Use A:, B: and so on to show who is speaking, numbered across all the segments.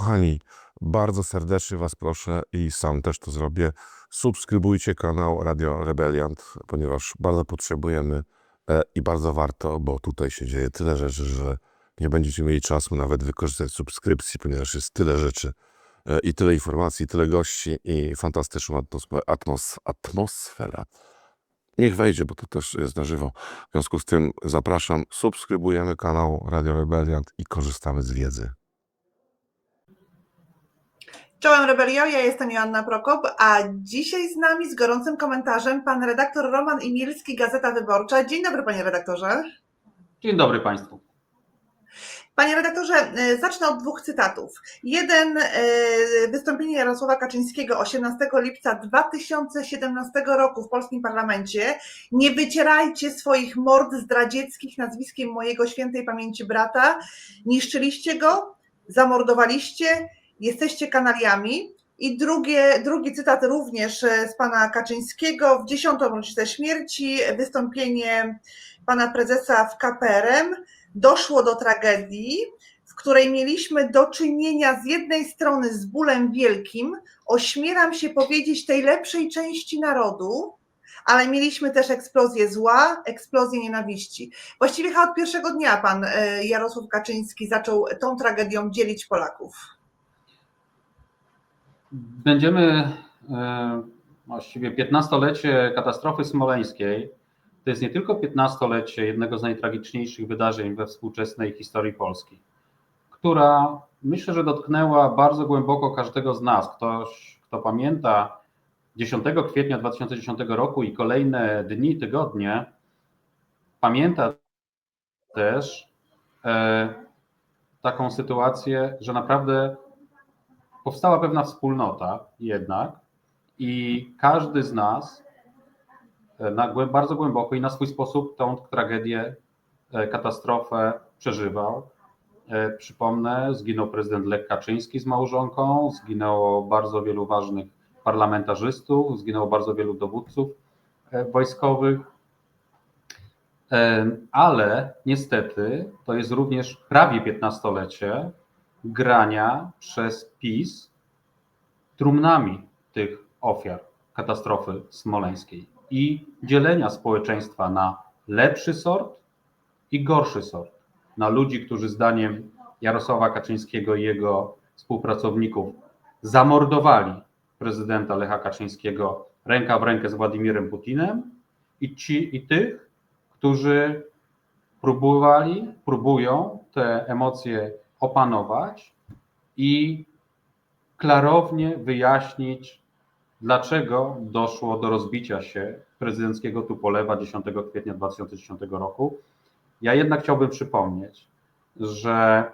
A: Kochani, bardzo serdecznie Was proszę i sam też to zrobię. Subskrybujcie kanał Radio Rebeliant, ponieważ bardzo potrzebujemy e, i bardzo warto, bo tutaj się dzieje tyle rzeczy, że nie będziecie mieli czasu nawet wykorzystać subskrypcji, ponieważ jest tyle rzeczy e, i tyle informacji, tyle gości i fantastyczna. Atmos, atmosfera. Niech wejdzie, bo to też jest na żywo. W związku z tym zapraszam, subskrybujemy kanał Radio Rebeliant i korzystamy z wiedzy.
B: Czołem Rebelio, ja jestem Joanna Prokop, a dzisiaj z nami z gorącym komentarzem pan redaktor Roman Imielski, Gazeta Wyborcza. Dzień dobry panie redaktorze.
C: Dzień dobry Państwu.
B: Panie redaktorze, e, zacznę od dwóch cytatów. Jeden, e, wystąpienie Jarosława Kaczyńskiego 18 lipca 2017 roku w polskim parlamencie. Nie wycierajcie swoich mord zdradzieckich nazwiskiem mojego świętej pamięci brata. Niszczyliście go, zamordowaliście, jesteście kanaliami. I drugie, drugi cytat również e, z pana Kaczyńskiego w dziesiątą rocznicę śmierci, wystąpienie pana prezesa w KPRM. Doszło do tragedii, w której mieliśmy do czynienia z jednej strony z bólem wielkim, ośmielam się powiedzieć tej lepszej części narodu, ale mieliśmy też eksplozję zła, eksplozję nienawiści. Właściwie od pierwszego dnia pan e, Jarosław Kaczyński zaczął tą tragedią dzielić Polaków.
C: Będziemy e, właściwie 15-lecie katastrofy smoleńskiej. To jest nie tylko 15-lecie jednego z najtragiczniejszych wydarzeń we współczesnej historii Polski, która myślę, że dotknęła bardzo głęboko każdego z nas. Ktoś, kto pamięta 10 kwietnia 2010 roku i kolejne dni, tygodnie, pamięta też e, taką sytuację, że naprawdę powstała pewna wspólnota jednak i każdy z nas e, na, bardzo głęboko i na swój sposób tą tragedię, e, katastrofę przeżywał. E, Przypomnę, zginął prezydent Lech Kaczyński z małżonką, zginęło bardzo wielu ważnych parlamentarzystów, zginęło bardzo wielu dowódców wojskowych. Ale niestety to jest również prawie 15-lecie grania przez PiS trumnami tych ofiar katastrofy smoleńskiej i dzielenia społeczeństwa na lepszy sort i gorszy sort. Na ludzi, którzy zdaniem Jarosława Kaczyńskiego i jego współpracowników zamordowali prezydenta Lecha Kaczyńskiego ręka w rękę z Władimirem Putinem i ci i tych, którzy próbowali, próbują te emocje opanować i klarownie wyjaśnić, dlaczego doszło do rozbicia się prezydenckiego Tupolewa 10 kwietnia 2010 roku. Ja jednak chciałbym przypomnieć, że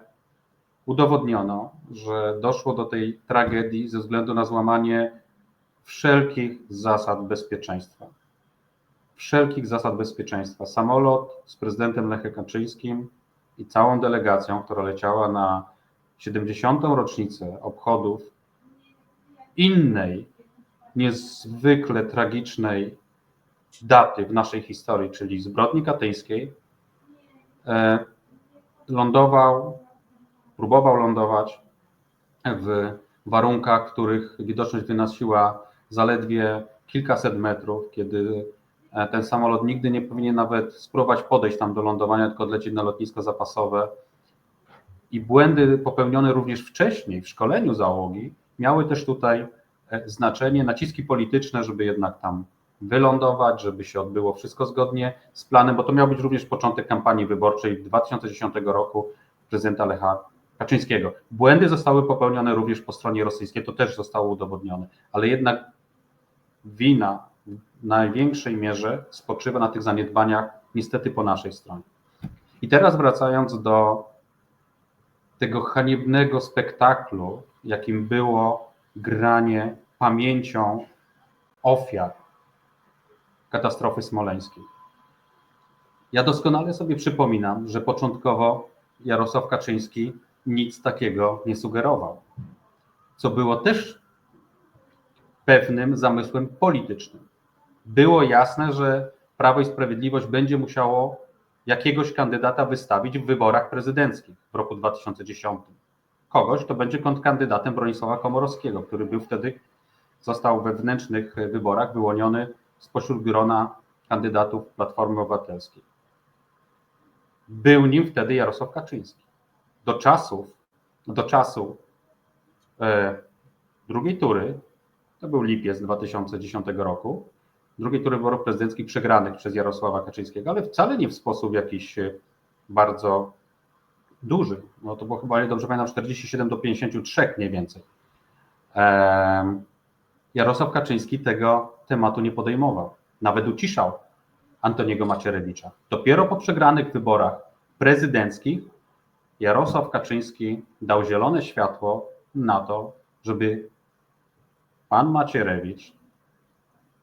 C: udowodniono, że doszło do tej tragedii ze względu na złamanie wszelkich zasad bezpieczeństwa. Wszelkich zasad bezpieczeństwa. Samolot z prezydentem Lechem Kaczyńskim i całą delegacją, która leciała na 70. rocznicę obchodów innej, niezwykle tragicznej daty w naszej historii, czyli zbrodni katyńskiej, e, lądował, próbował lądować w warunkach, których widoczność wynosiła zaledwie kilkaset metrów, kiedy ten samolot nigdy nie powinien nawet spróbować podejść tam do lądowania, tylko odlecieć na lotnisko zapasowe. I błędy popełnione również wcześniej w szkoleniu załogi miały też tutaj e, znaczenie, naciski polityczne, żeby jednak tam wylądować, żeby się odbyło wszystko zgodnie z planem, bo to miał być również początek kampanii wyborczej 2010 roku prezydenta Lecha Kaczyńskiego. Błędy zostały popełnione również po stronie rosyjskiej, to też zostało udowodnione, ale jednak wina największej mierze spoczywa na tych zaniedbaniach, niestety po naszej stronie. I teraz wracając do tego haniebnego spektaklu, jakim było granie pamięcią ofiar katastrofy smoleńskiej. Ja doskonale sobie przypominam, że początkowo Jarosław Kaczyński nic takiego nie sugerował, co było też pewnym zamysłem politycznym. Było jasne, że Prawo i Sprawiedliwość będzie musiało jakiegoś kandydata wystawić w wyborach prezydenckich w roku 2010. kogoś, kto będzie kontrkandydatem Bronisława Komorowskiego, który był wtedy, został we wewnętrznych wyborach wyłoniony spośród grona kandydatów Platformy Obywatelskiej. Był nim wtedy Jarosław Kaczyński. Do czasów, do czasu e, drugiej tury, to był lipiec 2010 roku, drugiej tury wyborów prezydenckich przegranych przez Jarosława Kaczyńskiego, ale wcale nie w sposób jakiś e, bardzo duży. No to było chyba, ale dobrze pamiętam, 47 do 53 mniej więcej. Jarosław Kaczyński tego tematu nie podejmował. Nawet uciszał Antoniego Macierewicza. Dopiero po przegranych wyborach prezydenckich Jarosław Kaczyński dał zielone światło na to, żeby pan Macierewicz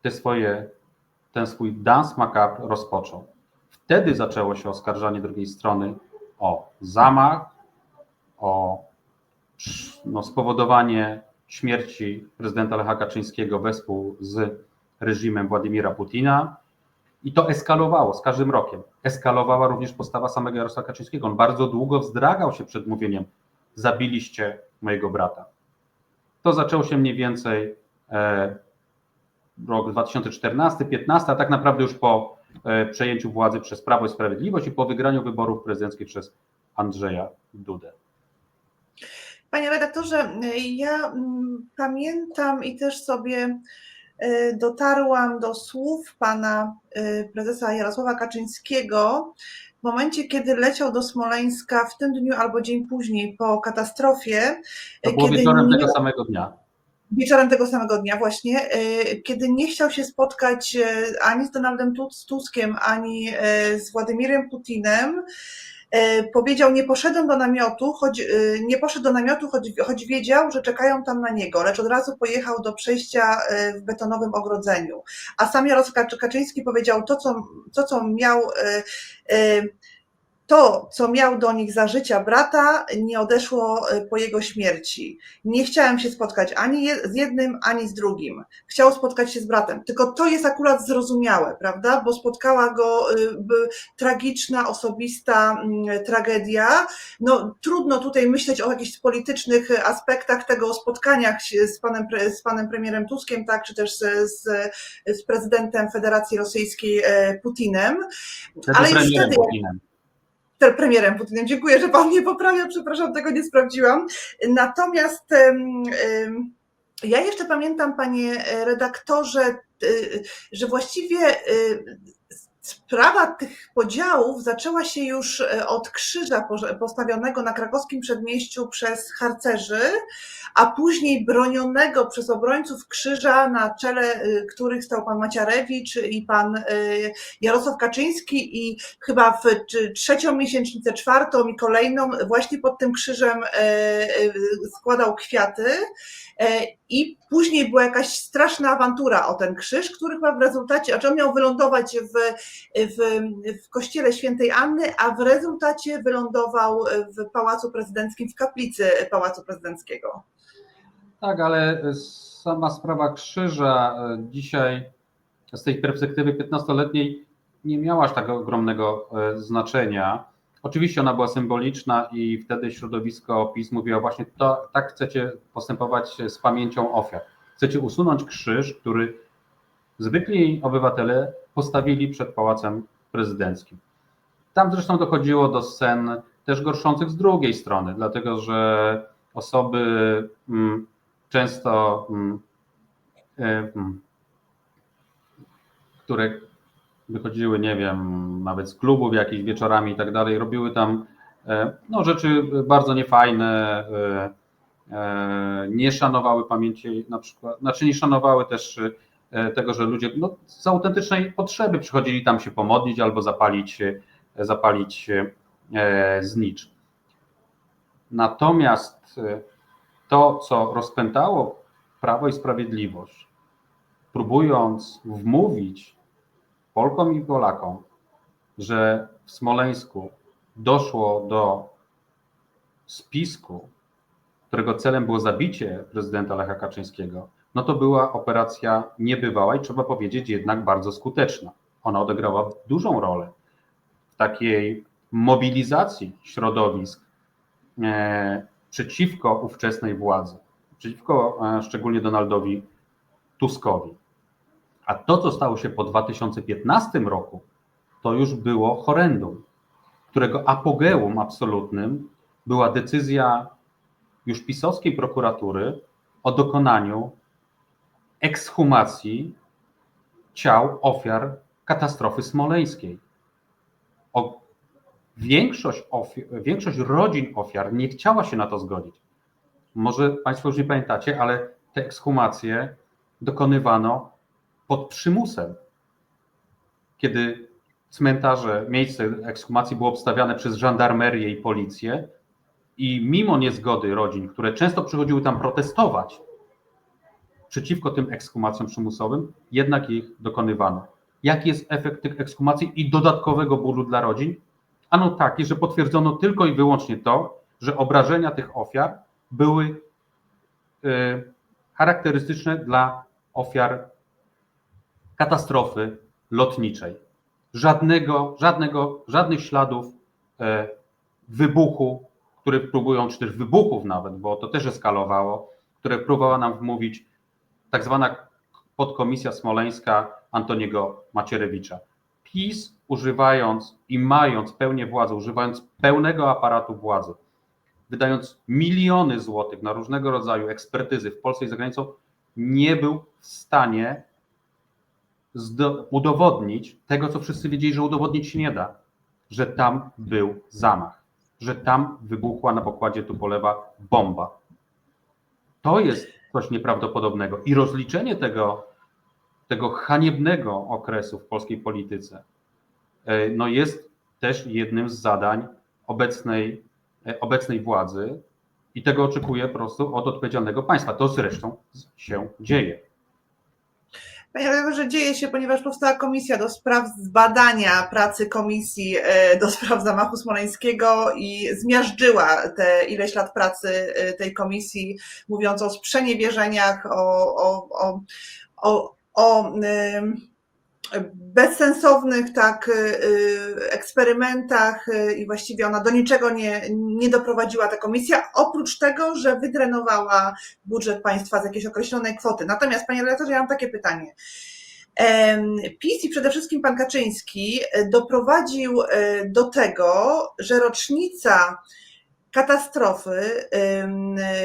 C: te swoje, ten swój dans macabre rozpoczął. Wtedy zaczęło się oskarżanie drugiej strony o zamach, o no, spowodowanie śmierci prezydenta Lecha Kaczyńskiego wespół z reżimem Władimira Putina. I to eskalowało z każdym rokiem. Eskalowała również postawa samego Jarosława Kaczyńskiego. On bardzo długo wzdragał się przed mówieniem: Zabiliście mojego brata. To zaczęło się mniej więcej e, rok 2014-15, a tak naprawdę już po e, przejęciu władzy przez Prawo i Sprawiedliwość i po wygraniu wyborów prezydenckich przez Andrzeja Dudę.
B: Panie redaktorze, ja mm, pamiętam i też sobie y, dotarłam do słów pana y, prezesa Jarosława Kaczyńskiego w momencie, kiedy leciał do Smoleńska w tym dniu albo dzień później po katastrofie.
C: To było
B: kiedy
C: wieczorem
B: nie-
C: tego samego dnia.
B: Wieczorem tego samego dnia właśnie, y, kiedy nie chciał się spotkać y, ani z Donaldem Tus- Tuskiem, ani y, z Władimirem Putinem, powiedział, nie poszedłem do namiotu, choć, nie poszedł do namiotu, choć, choć wiedział, że czekają tam na niego, lecz od razu pojechał do przejścia w betonowym ogrodzeniu. A sam Jarosław Kaczy- Kaczyński powiedział, to co, to, co miał to, co miał do nich za życia brata, nie odeszło y, po jego śmierci. Nie chciałem się spotkać ani z jednym, ani z drugim. Chciał spotkać się z bratem. Tylko to jest akurat zrozumiałe, prawda? Bo spotkała go by- tragiczna, osobista mm, tragedia. No, trudno tutaj myśleć o jakichś politycznych aspektach tego spotkania z panem, z panem premierem Tuskiem, tak, czy też z, z, z prezydentem Federacji Rosyjskiej e, Putinem. Ale już wtedy-
C: Putinem.
B: Premierem Putinem. Dziękuję, że pan mnie poprawia, przepraszam, tego nie sprawdziłam. Natomiast ja jeszcze pamiętam, panie redaktorze, y, że właściwie y, sprawa tych podziałów zaczęła się już e, od krzyża postawionego na krakowskim przedmieściu przez harcerzy, a później bronionego przez obrońców krzyża, na czele y, których stał pan Maciarewicz i pan y, Jarosław Kaczyński i chyba w trzecią miesięcznicę, czwartą i kolejną właśnie pod tym krzyżem e, e, składał kwiaty. E, I później była jakaś straszna awantura o ten krzyż, który chyba w rezultacie, znaczy on miał wylądować w, w, w kościele świętej Anny, a w rezultacie wylądował w Pałacu Prezydenckim, w kaplicy Pałacu Prezydenckiego.
C: Tak, ale sama sprawa krzyża e, dzisiaj z tej perspektywy 15-letniej nie miała aż tak ogromnego e, znaczenia. Oczywiście ona była symboliczna i wtedy środowisko PiS mówiło właśnie, to, tak chcecie postępować z pamięcią ofiar. Chcecie usunąć krzyż, który zwykli obywatele postawili przed Pałacem Prezydenckim. Tam zresztą dochodziło do scen też gorszących z drugiej strony, dlatego że osoby mm, często, mm, e, mm, które wychodziły, nie wiem, nawet z klubów jakichś wieczorami i tak dalej, robiły tam e, no, rzeczy bardzo niefajne, e, nie szanowały pamięci na przykład, znaczy nie szanowały też tego, że ludzie no, z autentycznej potrzeby przychodzili tam się pomodlić albo zapalić, e, zapalić e, znicz. Natomiast e, to, co rozpętało Prawo i Sprawiedliwość, próbując wmówić Polkom i Polakom, że w Smoleńsku doszło do spisku, którego celem było zabicie prezydenta Lecha Kaczyńskiego, no to była operacja niebywała i trzeba powiedzieć jednak bardzo skuteczna. Ona odegrała dużą rolę w takiej mobilizacji środowisk e, przeciwko ówczesnej władzy, przeciwko e, szczególnie Donaldowi Tuskowi. A to, co stało się po 2015 roku, to już było horrendum, którego apogeum absolutnym była decyzja już pisowskiej prokuratury o dokonaniu ekshumacji ciał ofiar katastrofy smoleńskiej. O, większość, ofiar, większość rodzin ofiar nie chciała się na to zgodzić. Może Państwo już nie pamiętacie, ale te ekshumacje dokonywano pod przymusem. Kiedy cmentarze, miejsce ekshumacji było obstawiane przez żandarmerię i policję, i mimo niezgody rodzin, które często przychodziły tam protestować przeciwko tym ekshumacjom przymusowym, jednak ich dokonywano. Jaki jest efekt tych ekshumacji i dodatkowego bólu dla rodzin? Ano taki, że potwierdzono tylko i wyłącznie to, że obrażenia tych ofiar były y, charakterystyczne dla ofiar katastrofy lotniczej. Żadnego, żadnego, żadnych śladów e, wybuchu, które próbują, czy też wybuchów nawet, bo to też eskalowało, które próbowała nam wmówić tak zwana podkomisja smoleńska Antoniego Macierewicza. PiS używając i mając pełnię władzy, używając pełnego aparatu władzy, wydając miliony złotych na różnego rodzaju ekspertyzy w Polsce i za granicą, nie był w stanie udowodnić tego, co wszyscy wiedzieli, że udowodnić się nie da, że tam był zamach, że tam wybuchła na pokładzie Tupolewa bomba. To jest coś nieprawdopodobnego i rozliczenie tego, tego haniebnego okresu w polskiej polityce e, no jest też jednym z zadań obecnej, e, obecnej władzy i tego oczekuje po prostu od odpowiedzialnego państwa. To zresztą się dzieje.
B: Panie redaktorze, dzieje się, ponieważ powstała komisja do spraw zbadania pracy komisji e, do spraw zamachu smoleńskiego i zmiażdżyła te ileś lat pracy e, tej komisji, mówiąc o sprzeniewierzeniach, o, o, o, o, o em, bezsensownych tak y, eksperymentach y, i właściwie ona do niczego nie, nie doprowadziła ta komisja, oprócz tego, że wydrenowała budżet państwa z jakiejś określonej kwoty. Natomiast, panie redaktorze, ja mam takie pytanie. PiS i przede wszystkim pan Kaczyński doprowadził do tego, że rocznica katastrofy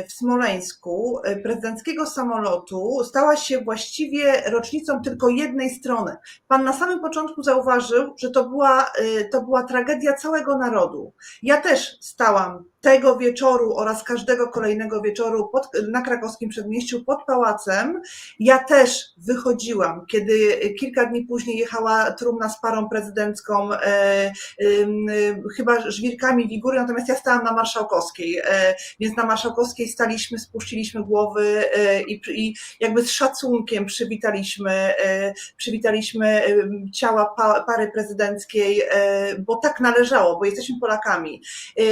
B: w Smoleńsku e, prezydenckiego samolotu stała się właściwie rocznicą tylko jednej strony. Pan na samym początku zauważył, że to była, e, to była tragedia całego narodu. Ja też stałam tego wieczoru oraz każdego kolejnego wieczoru pod, na krakowskim przedmieściu pod pałacem. Ja też wychodziłam, kiedy kilka dni później jechała trumna z parą prezydencką, e, em, e, chyba żwirkami Wigury, natomiast ja stałam na Marszałkowskiej, e, więc na Marszałkowskiej staliśmy, spuściliśmy głowy e, i, i jakby z szacunkiem przywitaliśmy, e, przywitaliśmy em, ciała pa, pary prezydenckiej, e, bo tak należało, bo jesteśmy Polakami. E,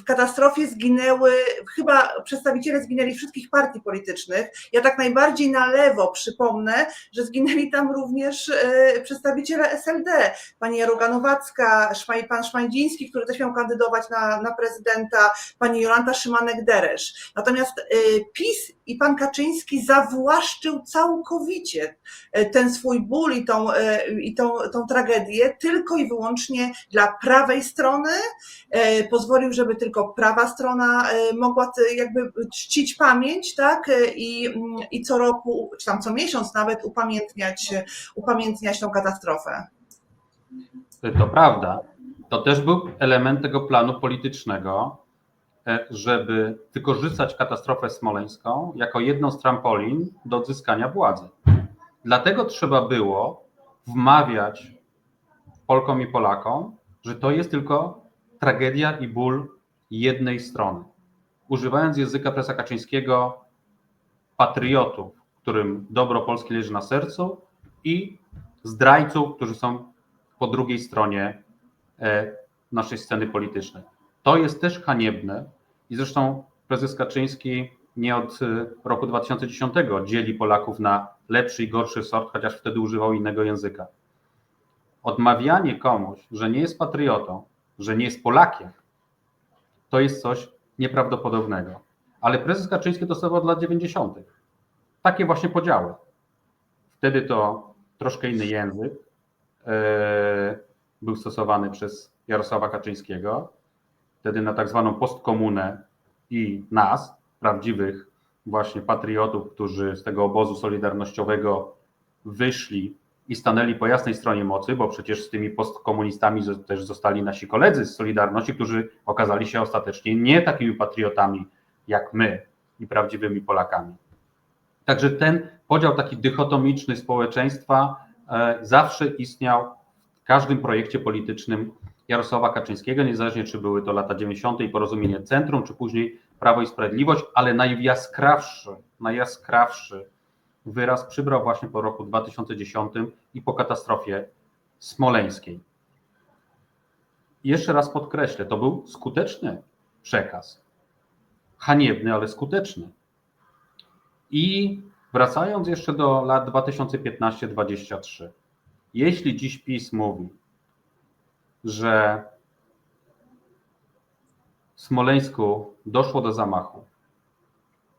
B: w katastrofie zginęły, chyba przedstawiciele zginęli wszystkich partii politycznych. Ja tak najbardziej na lewo przypomnę, że zginęli tam również e, przedstawiciele SLD. Pani Jaruga Nowacka, Szmaj, pan Szmajdziński, który też miał kandydować na, na prezydenta, pani Jolanta Szymanek-Deresz. Natomiast e, PiS i pan Kaczyński zawłaszczył całkowicie e, ten swój ból i tą, e, i tą, tą tragedię tylko i wyłącznie dla prawej strony, e, pozwolił, żeby tylko prawa strona mogła jakby czcić pamięć, tak? I, mm, i co roku, czy tam co miesiąc nawet upamiętniać, upamiętniać tą katastrofę.
C: To prawda. To też był element tego planu politycznego, żeby wykorzystać katastrofę smoleńską jako jedną z trampolin do odzyskania władzy. Dlatego trzeba było wmawiać Polkom i Polakom, że to jest tylko tragedia i ból jednej strony. Używając języka presa Kaczyńskiego, patriotów, którym dobro Polski leży na sercu i zdrajców, którzy są po drugiej stronie e, naszej sceny politycznej. To jest też haniebne i zresztą prezes Kaczyński nie od e, roku 2010 dzieli Polaków na lepszy i gorszy sort, chociaż wtedy używał innego języka. Odmawianie komuś, że nie jest patriotą, że nie jest Polakiem, to jest coś, nieprawdopodobnego. Ale prezes Kaczyński to stosował od lat 90. Takie właśnie podziały. Wtedy to troszkę inny język e, był stosowany przez Jarosława Kaczyńskiego. Wtedy na tak zwaną postkomunę i nas, prawdziwych właśnie patriotów, którzy z tego obozu solidarnościowego wyszli i stanęli po jasnej stronie mocy, bo przecież z tymi postkomunistami też zostali nasi koledzy z Solidarności, którzy okazali się ostatecznie nie takimi patriotami jak my i prawdziwymi Polakami. Także ten podział taki dychotomiczny społeczeństwa e, zawsze istniał w każdym projekcie politycznym Jarosława Kaczyńskiego, niezależnie czy były to lata 90. i porozumienie centrum, czy później Prawo i Sprawiedliwość, ale najjaskrawszy, najjaskrawszy wyraz przybrał właśnie po roku 2010 i po katastrofie smoleńskiej. Jeszcze raz podkreślę, to był skuteczny przekaz. Haniebny, ale skuteczny. I wracając jeszcze do lat 2015-2023. Jeśli dziś PiS mówi, że w Smoleńsku doszło do zamachu,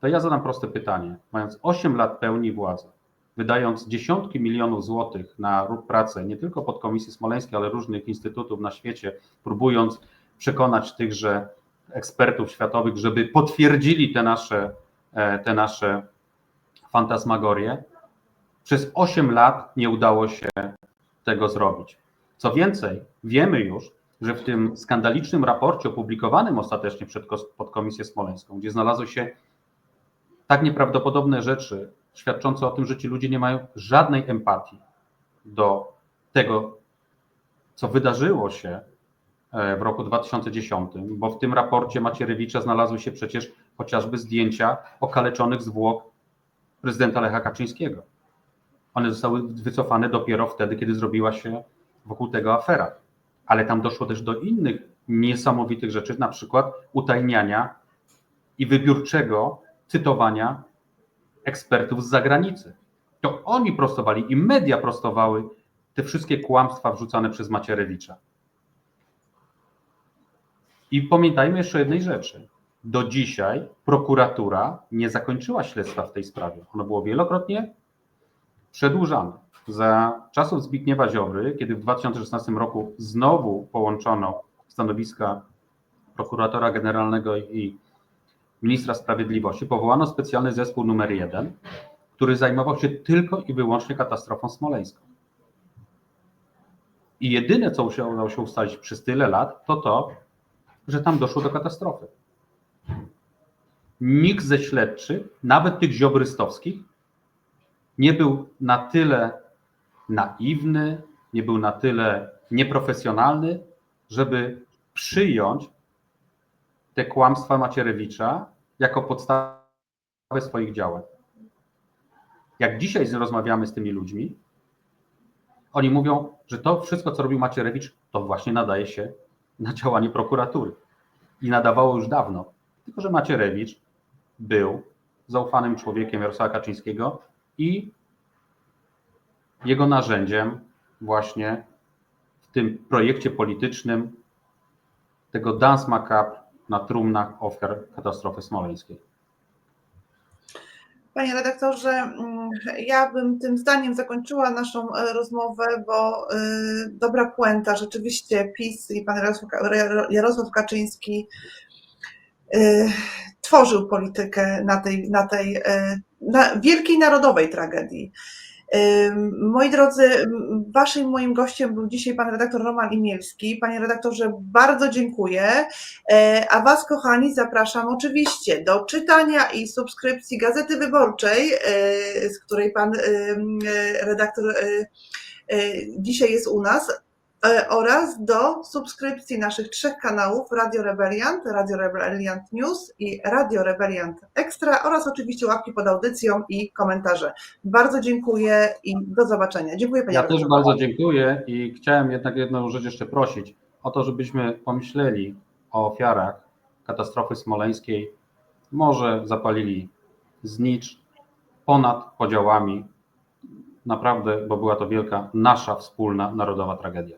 C: to ja zadam proste pytanie. Mając 8 lat pełni władzy, wydając dziesiątki milionów złotych na pracę nie tylko podkomisji smoleńskiej, ale różnych instytutów na świecie, próbując przekonać tychże ekspertów światowych, żeby potwierdzili te nasze, e, te nasze fantasmagorie, przez 8 lat nie udało się tego zrobić. Co więcej, wiemy już, że w tym skandalicznym raporcie opublikowanym ostatecznie przed podkomisję smoleńską, gdzie znalazły się tak nieprawdopodobne rzeczy, świadczące o tym, że ci ludzie nie mają żadnej empatii do tego, co wydarzyło się e, w roku 2010, bo w tym raporcie Macierewicza znalazły się przecież chociażby zdjęcia okaleczonych zwłok prezydenta Lecha Kaczyńskiego. One zostały wycofane dopiero wtedy, kiedy zrobiła się wokół tego afera. Ale tam doszło też do innych niesamowitych rzeczy, na przykład utajniania i wybiórczego cytowania ekspertów z zagranicy. To oni prostowali i media prostowały te wszystkie kłamstwa wrzucane przez Macierewicza. I pamiętajmy jeszcze jednej rzeczy. Do dzisiaj prokuratura nie zakończyła śledztwa w tej sprawie. Ono było wielokrotnie przedłużane. Za czasów Zbigniewa Ziobry, kiedy w 2016 roku znowu połączono stanowiska prokuratora generalnego i ministra sprawiedliwości, powołano specjalny zespół numer jeden, który zajmował się tylko i wyłącznie katastrofą smoleńską. I jedyne, co udało się ustalić przez tyle lat, to to, że tam doszło do katastrofy. Nikt ze śledczych, nawet tych ziobrystowskich, nie był na tyle naiwny, nie był na tyle nieprofesjonalny, żeby przyjąć te kłamstwa Macierewicza jako podstawę swoich działań. Jak dzisiaj rozmawiamy z tymi ludźmi, oni mówią, że to wszystko, co robił Macierewicz, to właśnie nadaje się na działanie prokuratury. I nadawało już dawno. Tylko, że Macierewicz był zaufanym człowiekiem Jarosława Kaczyńskiego i jego narzędziem właśnie w tym projekcie politycznym tego dance macabre na trumnach ofiar katastrofy smoleńskiej.
B: Panie redaktorze, mm, ja bym tym zdaniem zakończyła naszą e, rozmowę, bo y, dobra puenta, rzeczywiście PiS i pan Jarosław, Kaczyński y, tworzył politykę na tej, na tej na wielkiej narodowej tragedii. Moi drodzy, waszym moim gościem był dzisiaj pan redaktor Roman Imielski. Panie redaktorze, bardzo dziękuję. E, A Was, kochani, zapraszam oczywiście do czytania i subskrypcji Gazety Wyborczej, e, z której Pan e, redaktor dzisiaj jest u nas, oraz do subskrypcji naszych trzech kanałów Radio Rebeliant, Radio Rebeliant News i Radio Rebeliant Extra oraz oczywiście łapki pod audycją i komentarze. Bardzo dziękuję i do zobaczenia. Dziękuję Panie
C: Ja też bardzo dziękuję i chciałem jednak jedną rzecz jeszcze prosić o to, żebyśmy pomyśleli o ofiarach katastrofy smoleńskiej. Może zapalili znicz ponad podziałami. Naprawdę, bo była to wielka nasza wspólna narodowa tragedia.